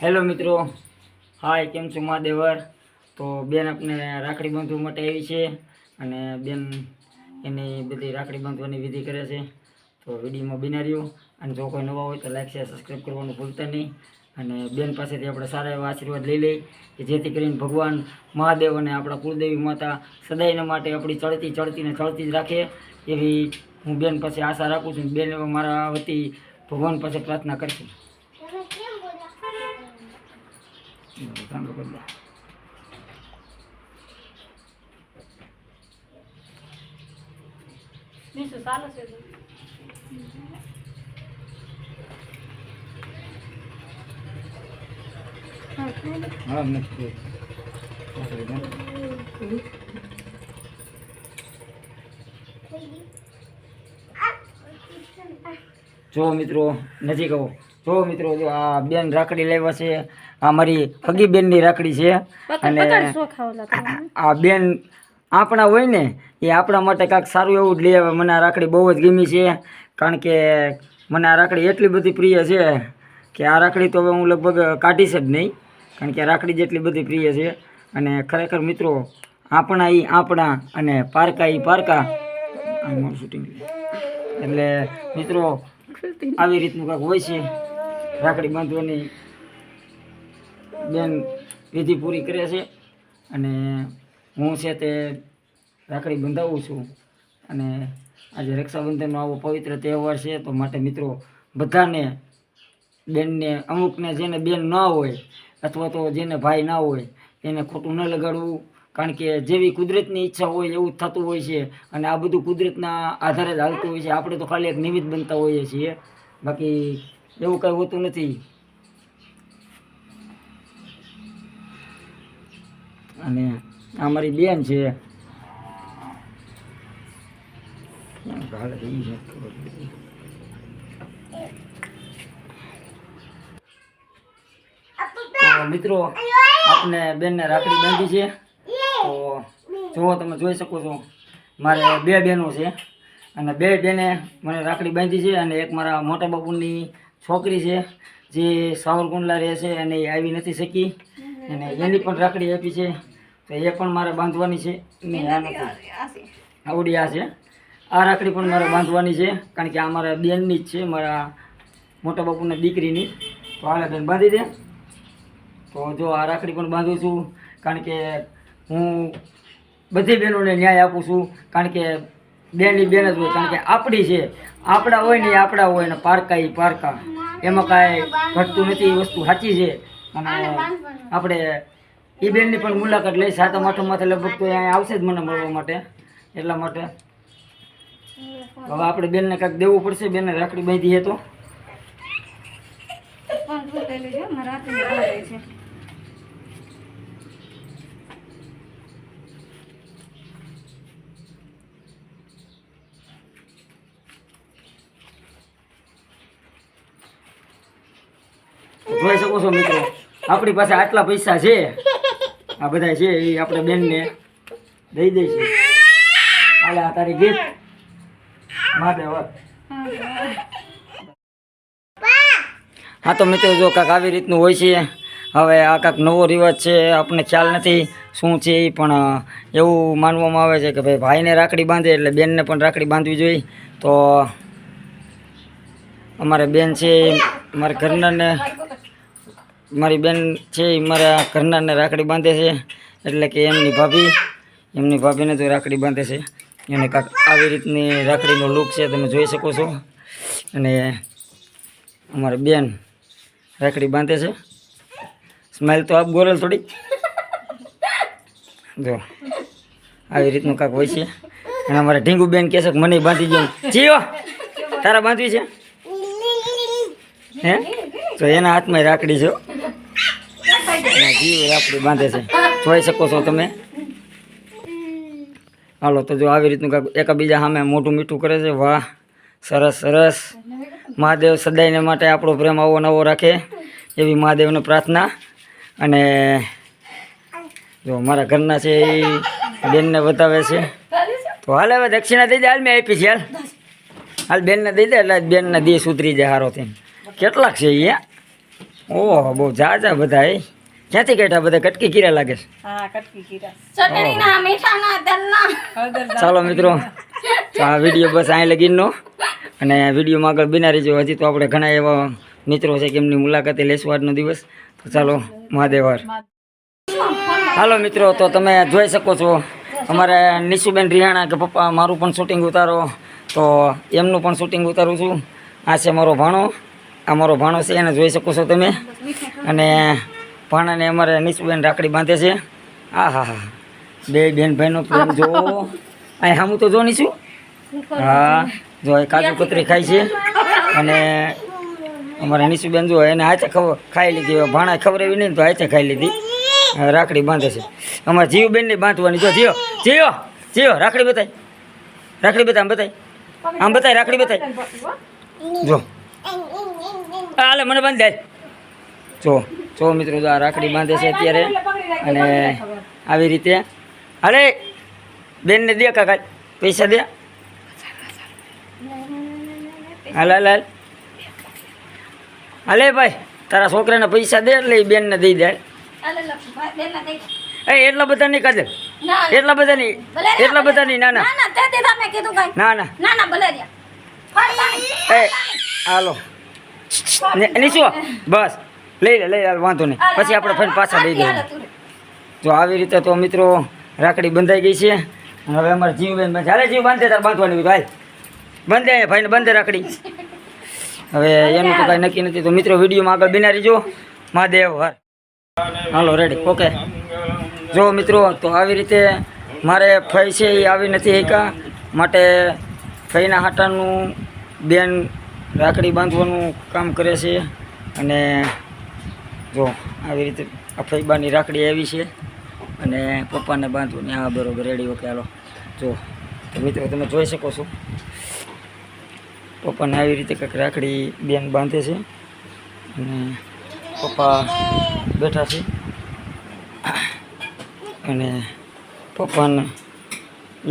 Hello મિત્રો. હાય, કેમ છો મહાદેવર? તો બેન આપણે રાખડી બાંધવા માટે આવી છે અને બેન એની બધી રાખડી બાંધવાની વિધિ કરે છે. તો વિડીયોમાં બિના અને જો કોઈ નવા હોય તો લાઈક, શેર સબસ્ક્રાઈબ કરવાનું ભૂલતા નહીં. અને બેન પાસેથી આપણે સારા એવા આશીર્વાદ લઈ લઈ કે જેથી કરીને ભગવાન મહાદેવ અને આપણા કુળદેવી માતા સદાયના માટે આપણી ચડતી ચડતી ને ચડતી જ રાખે. એવી હું બેન પાસે આશા રાખું છું. બેન મારા વતી ભગવાન પાસે પ્રાર્થના કરશું. દે. બીજું ચાલે છે તો. હા નથી રાખડી બાંધ. જો મિત્રો નજીક આવો જો મિત્રો જો આ બેન રાખડી લાવ્યા છે આ મારી હગી બેનની રાખડી છે. તમે. આ બેન આપણા હોય ને એ આપણા માટે કાંઈક સારું એવું જ લઈ આવે. મને આ રાખડી બહુ જ ગમી છે કારણ કે મને આ રાખડી એટલી બધી પ્રિય છે કે આ રાખડી તો હવે હું લગભગ કાઢીશ જ નહીં કારણ કે આ રાખડી જેટલી બધી પ્રિય છે. અને ખરેખર મિત્રો આપણા એ આપણા અને પારકા એ પારકા. શૂટિંગ એટલે મિત્રો આવી રીતનું કાંઈક હોય છે. રાખડી બાંધવાની બેન વિધિ પૂરી કરે છે અને હું છે તે રાખડી બંધાવું છું અને આજે રક્ષાબંધનનો આવો પવિત્ર તહેવાર છે તો માટે મિત્રો બધાને બેનને અમુકને જેને બેન ના હોય અથવા તો જેને ભાઈ ના હોય એને ખોટું ન લગાડવું કારણ કે જેવી કુદરતની ઈચ્છા હોય એવું જ થતું હોય છે અને આ બધું કુદરતના આધારે જ હાલતું હોય છે. આપણે તો ખાલી એક નિમિત્ત બનતા હોઈએ છીએ. બાકી એવું કંઈ હોતું નથી. અને આ મારી બેન છે. મિત્રો આપણે બેનને રાખડી બાંધી છે. તો જુઓ તમે જોઈ શકો છો, મારે બે બહેનો છે. અને બે બેને મને રાખડી બાંધી છે અને એક મારા મોટા બાપુની છોકરી છે જે સાવરકુંડલા રહે છે અને એ આવી નથી શકી. અને એની પણ રાખડી આપી છે. તો એ પણ મારે બાંધવાની છે. નહીં આ નથી. આવડી આ છે. આ રાખડી પણ મારે બાંધવાની છે કારણ કે આ મારા બેનની જ છે મારા મોટા બાપુના દીકરીની. તો હાલે બેન બાંધી દે. તો જો આ રાખડી પણ બાંધું છું કારણ કે હું બધી બહેનોને ન્યાય આપું છું કારણ કે બેનની બેન જ હોય, કારણ કે આપણી છે આપણા હોય ને એ આપણા હોય ને પારકા એ પારકા. એમાં કાંઈ ઘટતું નથી એ વસ્તુ સાચી છે. અને આપણે એ બેનની પણ મુલાકાત લઈ સાતમ આઠમ માથે લગભગ તો અહીંયા આવશે જ મને મળવા માટે, એટલા માટે. હવે આપણે બેનને કાંઈક દેવું પડશે બેનને રાખડી બાંધીએ તો. પણ જોઈ શકો છો મિત્રો. આપણી પાસે આટલા પૈસા છે. આ બધા છે એ આપણે બેનને દઈ દઈશું. હાલે, આ તારી ગીત મહાદેવ, હા. તો મિત્રો, જો કાંક આવી રીતનું હોય છે. હવે આ કાંક નવો રિવાજ છે આપણને ખ્યાલ નથી શું છે એ પણ એવું માનવામાં આવે છે કે ભાઈ ભાઈને રાખડી બાંધે એટલે બેનને પણ રાખડી બાંધવી જોઈએ. તો અમારે બેન છે મારા ઘરનાને મારી બેન છે એ મારા ઘરનાને રાખડી બાંધે છે. એટલે કે એમની ભાભી, એમની ભાભીને તો રાખડી બાંધે છે. એને કાંક આવી રીતની રાખડીનો લુક છે, તમે જોઈ શકો છો. અને અમારી બેન રાખડી બાંધે છે. સ્માઇલ તો આપ ગોરેલ થોડી. જો, આવી રીતનું કાંક હોય છે. અને અમારે ઢીંગુ બેન કહે છે કે મને બાંધી દો જીઓ, તારા બાંધવી છે? હે? તો એના હાથમાં રાખડી છે જીવ બાંધે છે. જોઈ શકો છો તમે. હાલો, તો જો આવી રીતનું એકાબીજા સામે મોટું મીઠું કરે છે, વાહ, સરસ સરસ. મહાદેવ સદાયને માટે આપણો પ્રેમ આવો નવો રાખે એવી મહાદેવને પ્રાર્થના. અને જો મારા ઘરના છે એ બેનને બતાવે છે. તો હાલ હવે દક્ષિણા દઈ દે, હાલ મેં આપી છે, હાલ. હાલ બેનને દઈ દે, એટલે બેનને દેશ ઉતરી જાય હારો થઈને કેટલાક છે એ ઓહો, બહુ જા બધા એ ક્યાંથી કાઢ્યા બધા? કટકી કીરા લાગે છે. હા કટકી કીરા. ચટણી ના મીઠા ના દલ ના ચાલો મિત્રો તો આ વીડિયો બસ અહીં લગીનનો. અને વિડીયોમાં આગળ બિના રહેજો. હજી તો આપણે ઘણા એવા મિત્રો છે કે એમની મુલાકાતે લેશું આજનો દિવસ. તો ચાલો મહાદેવર હાલો મિત્રો તો તમે જોઈ શકો છો અમારે નિશુબેન રિહાણા કે પપ્પા મારું પણ શૂટિંગ ઉતારો. તો એમનું પણ શૂટિંગ ઉતારું છું. આ છે મારો ભાણો. આ મારો ભાણો છે એને જોઈ શકો છો તમે. અને ભાણાને અમારે નિશુબેન રાખડી બાંધે છે. આ હા હા બે બેન ભાઈનો પ્રેમ જો. અહીં હમું તો જો છું હા, જો એ કાજુ કતરી ખાય છે. અને અમારા નિશુબેન જો એને હાથે ખબર ખાઈ લીધી. ભાણા એવી નહીં તો હાથે ખાઈ લીધી. રાખડી બાંધે છે. અમારે જીવબેનની બાંધવાની. જો, જીઓ જીઓ જીઓ, રાખડી બતાય. રાખડી બતાય, આમ બતાય. આમ બતાય, રાખડી બતાય. જો. હાલે મને બાંધ દે. જો. જો મિત્રો તો આ રાખડી બાંધે છે અત્યારે અને આવી રીતે. હાલે, બેનને દે કાકા, પૈસા દે. હાલ હાલ હાલ. હાલે ભાઈ, તારા છોકરાને પૈસા દે એટલે એ બેનને દઈ દે. એ, એટલા બધા નહીં કાજલ એટલા બધા નહીં એટલા બધા નહીં ના ના. ના ના. ના ના. એ, હાલો. નીચો બસ. લઈ લે લઈ લે વાંધો નહીં. પછી આપણે ફરી પાછા લઈ દઈએ જો આવી રીતે તો મિત્રો રાખડી બંધાઈ ગઈ છે. અને હવે અમારે જીવબેન બાંધે હાલે જીવ બાંધે તાર બાંધવાની ભાઈ બંધે ભાઈને બંધે રાખડી. હવે એનું તો કાંઈ નક્કી નથી. તો મિત્રો વિડીયોમાં આગળ બિનારી જો મહાદેવ હર હાલો રેડી ઓકે જો મિત્રો તો આવી રીતે મારે ફઈ છે એ આવી નથી એકા માટે ફઈના હાટાનું બેન રાખડી બાંધવાનું કામ કરે છે. અને જો આવી રીતે આ ફઈબાની રાખડી આવી છે અને પપ્પાને બાંધવું ને હા બરોબર રેડી ઓકે હાલો. જો મિત્રો તમે જોઈ શકો છો. પપ્પાને આવી રીતે કંઈક રાખડી બેન બાંધે છે અને પપ્પા બેઠા છે. અને પપ્પાને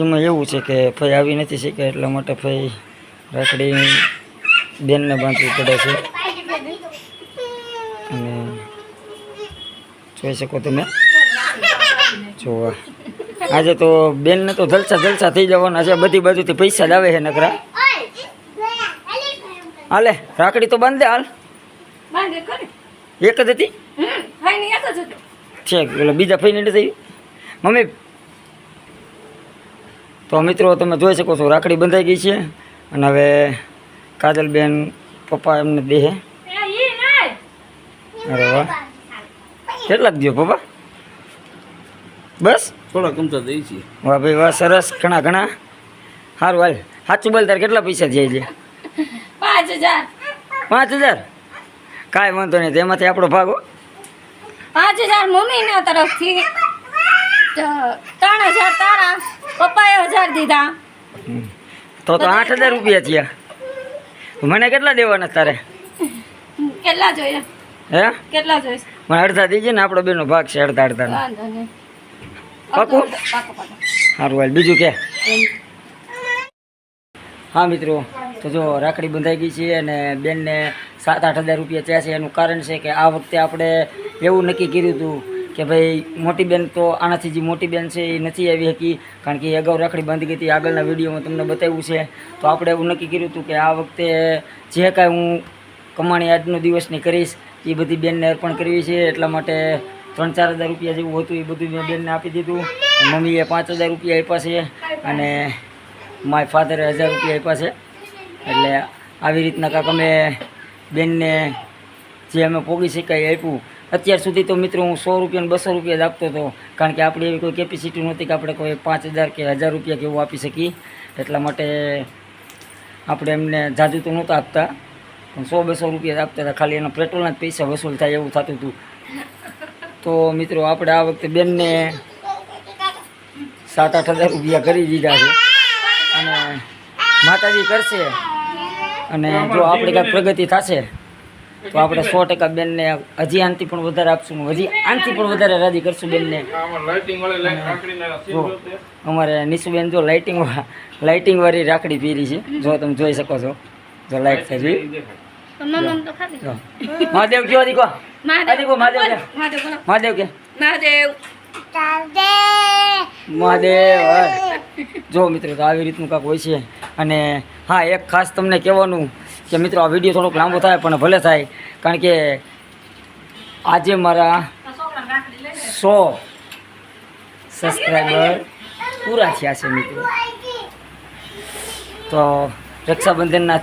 એમાં એવું છે કે ફઈ આવી નથી શીખ્યા એટલા માટે ફઈ રાખડી બેનને બાંધવી પડે છે. જોઈ શકો તમે. જોવા આજે તો બેનને તો જલસા જલસા થઈ જવાના છે. બધી બાજુથી પૈસા જ આવે છે નકરા. હાલે રાખડી તો બાંધે હાલ. એક જ હતી. છે એટલે બીજા ફઈ નથી થઈ મમ્મી તો મિત્રો તમે જોઈ શકો છો રાખડી બંધાઈ ગઈ છે. અને હવે કાજલબેન પપ્પા એમને દેહે અરે વાહ. કેટલાક દો પપ્પા? બસ? થોડા કમતા દઈ છીએ. વાહ ભાઈ વાહ સરસ. ઘણા ઘણા. સારું હાલ. સાચું બોલ તારે કેટલા પૈસા જાય છે? પાંચ હજાર. પાંચ હજાર? કાંઈ વાંધો નહીં તેમાંથી આપણો ભાગ પાંચ હજાર મમ્મીના તરફથી. ત્રણ હજાર તારા પપ્પાએ હજાર દીધા. તો તો આઠ હજાર રૂપિયા થયા. મને કેટલા દેવાના તારે? કેટલા જોઈએ? હે? કેટલા જોઈશે મને અડધા દીજે ને આપણો બેનો ભાગ છે અડધા અડધા પાકું? સારું હાલ બીજું કે? હા મિત્રો તો જો રાખડી બંધાઈ ગઈ છે અને બેનને સાત આઠ હજાર રૂપિયા થયા છે. એનું કારણ છે કે આ વખતે આપણે એવું નક્કી કર્યું હતું કે ભાઈ મોટી બેન તો આનાથી જે મોટી બેન છે એ નથી આવી શકી કારણ કે અગાઉ રાખડી બાંધી ગઈ હતી. આગળના વિડીયોમાં તમને બતાવ્યું છે. તો આપણે એવું નક્કી કર્યું હતું કે આ વખતે જે કાંઈ હું કમાણી આજનો દિવસની કરીશ એ બધી બેનને અર્પણ કરવી છે એટલા માટે ત્રણ ચાર હજાર રૂપિયા જેવું હતું એ બધું મેં બેનને આપી દીધું. મમ્મીએ પાંચ હજાર રૂપિયા આપ્યા છે અને માય ફાધરે હજાર રૂપિયા આપ્યા છે. એટલે આવી રીતના કાંક અમે બેનને જે અમે પોગી શકાય આપ્યું. અત્યાર સુધી તો મિત્રો હું સો રૂપિયા બસો રૂપિયા જ આપતો હતો. કારણ કે આપણી એવી કોઈ કેપેસિટી નહોતી કે આપણે કોઈ પાંચ હજાર કે હજાર રૂપિયા કે એવું આપી શકીએ. એટલા માટે આપણે એમને જાજુ તો નહોતા આપતા. પણ સો બસો રૂપિયા આપતા હતા. ખાલી એના પેટ્રોલના જ પૈસા વસૂલ થાય એવું થતું હતું. તો મિત્રો, આપણે આ વખતે બેનને સાત આઠ હજાર રૂપિયા કરી દીધા છે. અને માતાજી કરશે. અને જો આપણે કાંઈક પ્રગતિ થશે, તો આપણે સો ટકા બેનને હજી આનથી પણ વધારે આપશું હજી આનથી પણ વધારે રાજી કરશું બેનને. અમારે નિશુબેન જો લાઇટિંગ લાઇટિંગ વાળી રાખડી પહેરી છે. જો તમે જોઈ શકો છો. જો લાઇટ થઈ મહાદેવ કયો દીકો મહાદેવ કે મહાદેવ મહાદેવ કે મહાદેવ મહાદેવ જો મિત્રો તો આવી રીતનું કાંક હોય છે. અને હા એક ખાસ તમને કહેવાનું કે મિત્રો આ વીડિયો થોડોક લાંબો થાય પણ ભલે થાય કારણ કે આજે મારા સો સબસ્ક્રાઈબર પૂરા થયા છે મિત્રો. તો રક્ષાબંધનના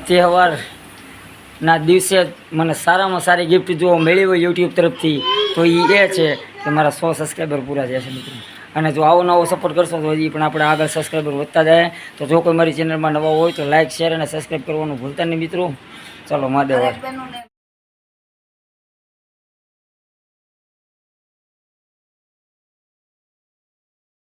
તહેવારના દિવસે મને સારામાં સારી ગિફ્ટ જો મળી હોય યુટ્યુબ તરફથી, તો એ એ છે કે મારા સો સબસ્ક્રાઈબર પૂરા થયા છે મિત્રો. અને જો આવો નવો સપોર્ટ કરશો તો હજી પણ આપણે આગળ સબસ્ક્રાઈબર વધતા જાય. તો જો કોઈ મારી ચેનલમાં નવા હોય તો લાઇક શેર અને સબસ્ક્રાઈબ કરવાનું ભૂલતા નહીં મિત્રો. ચલો, મહાદેવ.